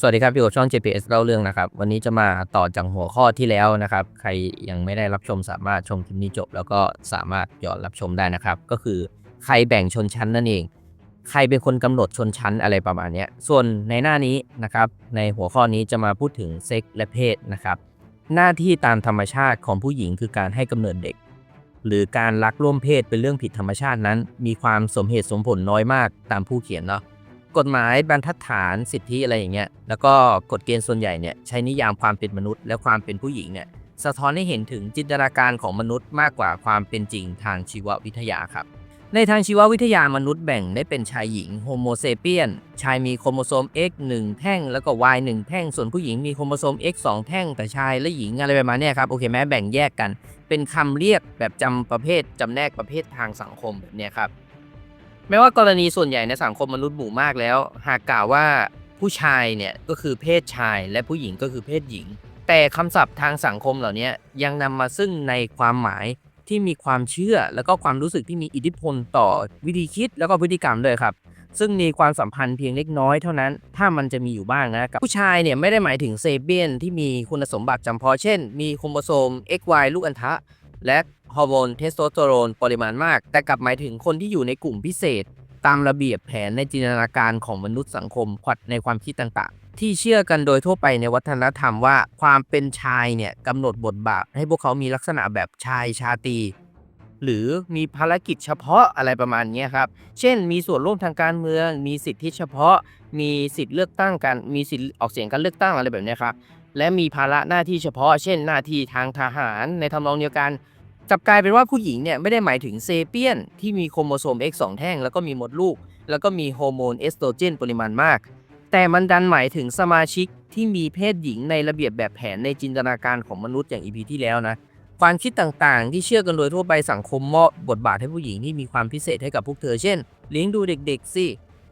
สวัสดีครับ อยู่กับช่อง JPS เล่าเรื่องนะครับ วันนี้จะมาต่อจากหัวข้อที่แล้วนะครับ ใครยังไม่ได้รับชมสามารถชมคลิปนี้จบ แล้วก็สามารถย้อนรับชมได้นะครับ ก็คือใครแบ่งชนชั้นนั่นเอง ใครเป็นคนกำหนดชนชั้นอะไรประมาณนี้ส่วนในหน้านี้นะครับ ในหัวข้อนี้จะมาพูดถึงเซ็กและเพศนะครับ หน้าที่ตามธรรมชาติของผู้หญิงคือการให้กำเนิดเด็ก หรือการรักร่วมเพศเป็นเรื่องผิดธรรมชาตินั้น มีความสมเหตุสมผลน้อยมากตามผู้เขียนเนาะ กฎหมายบรรทัดฐานสิทธิอะไรอย่างเงี้ยแล้วก็กฎเกณฑ์ส่วนใหญ่เนี่ยใช้นิยามความเป็นมนุษย์และความเป็นผู้หญิงเนี่ยสะท้อนให้เห็นถึงจินตนาการของมนุษย์มากกว่าความเป็นจริงทางชีววิทยาครับในทางชีววิทยามนุษย์แบ่งได้เป็นชายหญิงโฮโมเซเปียน ชายมีโครโมโซม X 1 แท่ง แล้วก็ Y 1 แท่ง ส่วนผู้หญิงมีโครโมโซม X 2 แท่ง แต่ชายและหญิงอะไรประมาณเนี้ยครับ โอเคไหมแบ่งแยกกัน เป็นคำเรียกแบบจำประเภทจำแนกประเภททางสังคมแบบเนี้ยครับ แม้ว่ากรณีส่วนใหญ่ในสังคมมนุษย์หมู่มากแล้ว หากกล่าวว่าผู้ชายเนี่ยก็คือเพศชายและผู้หญิงก็คือเพศหญิง แต่คำศัพท์ทางสังคมเหล่านี้ยังนำมาซึ่งในความหมายที่มีความเชื่อแล้วก็ความรู้สึกที่มีอิทธิพลต่อวิธีคิดแล้วก็พฤติกรรมด้วยครับ ซึ่งมีความสัมพันธ์เพียงเล็กน้อยเท่านั้น ถ้ามันจะมีอยู่บ้างนะกับผู้ชายเนี่ยไม่ได้หมายถึงเซเบียนที่มีคุณสมบัติจำเพาะเช่น มีโครโมโซม XY ลูกอัณฑะ และฮอร์โมนเทสโทสเตอโรนปริมาณมาก แต่กลับหมายถึงคนที่อยู่ในกลุ่มพิเศษ ตามระเบียบแผนในจินตนาการของมนุษย์สังคมขวัดในความคิดต่างๆ ที่เชื่อกันโดยทั่วไปในวัฒนธรรมว่า ความเป็นชายเนี่ยกำหนดบทบาท ให้พวกเขามีลักษณะแบบชายชาตรีหรือมีภารกิจเฉพาะอะไรประมาณนี้ครับ เช่น มีส่วนร่วมทางการเมือง มีสิทธิเฉพาะ มีสิทธิเลือกตั้งกันมีสิทธิออกเสียงการเลือกตั้งอะไรแบบนี้ครับและมีภาระหน้าที่เฉพาะ เช่น หน้าที่ทางทหารในทำนองเดียวกัน กลับกลายเป็นว่าผู้หญิงเนี่ยไม่ได้หมายถึงเซเปียนที่มีโครโมโซม X 2 แท่ง แล้วก็มีมดลูก แล้วก็มีฮอร์โมนเอสโตรเจนปริมาณมาก แต่มันดันหมายถึงสมาชิกที่มีเพศหญิงในระเบียบแบบแผนในจินตนาการของมนุษย์อย่างอีพีที่แล้วนะความคิดต่างๆ ที่เชื่อกันโดยทั่วไปสังคมมอบบทบาทให้ผู้หญิงที่มีความพิเศษให้กับพวกเธอเช่นเลี้ยงดูเด็กๆสิ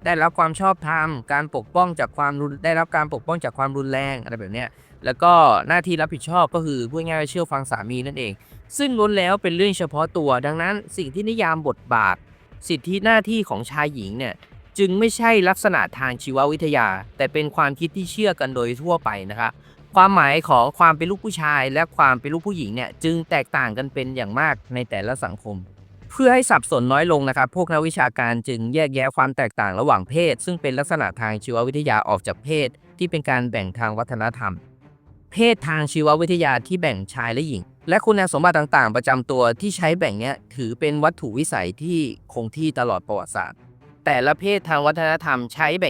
ได้รับความชอบธรรมการปกป้องจากความรุนได้รับการปกป้องจากความรุนแรงอะไรแบบเนี้ย แล้วก็หน้าที่รับผิดชอบก็คือพูดง่ายๆเชื่อฟังสามีนั่นเอง ซึ่งล้วนแล้วเป็นเรื่องเฉพาะตัว ดังนั้นสิ่งที่นิยามบทบาท สิทธิหน้าที่ของชายหญิงเนี่ยจึงไม่ใช่ลักษณะทางชีววิทยา แต่เป็นความคิดที่เชื่อกันโดยทั่วไปนะครับความหมายของความเป็นลูกผู้ชาย และความเป็นลูกผู้หญิงเนี่ยจึงแตกต่างกันเป็นอย่างมากในแต่ละสังคม เพื่อให้สับสนน้อยลงนะครับ พวกนักวิชาการจึงแยกแยะความแตกต่างระหว่างเพศ ซึ่งเป็นลักษณะทางชีววิทยาออกจากเพศ ที่เป็นการแบ่งทางวัฒนธรรม เพศทางชีววิทยาที่แบ่งชายและหญิง และคุณสมบัติต่างๆ ประจำตัวที่ใช้แบ่งเนี้ยถือเป็นวัตถุวิสัยที่คงที่ตลอดประวัติศาสตร์ แต่ละเพศทางวัฒนธรรมใช้แบ่ง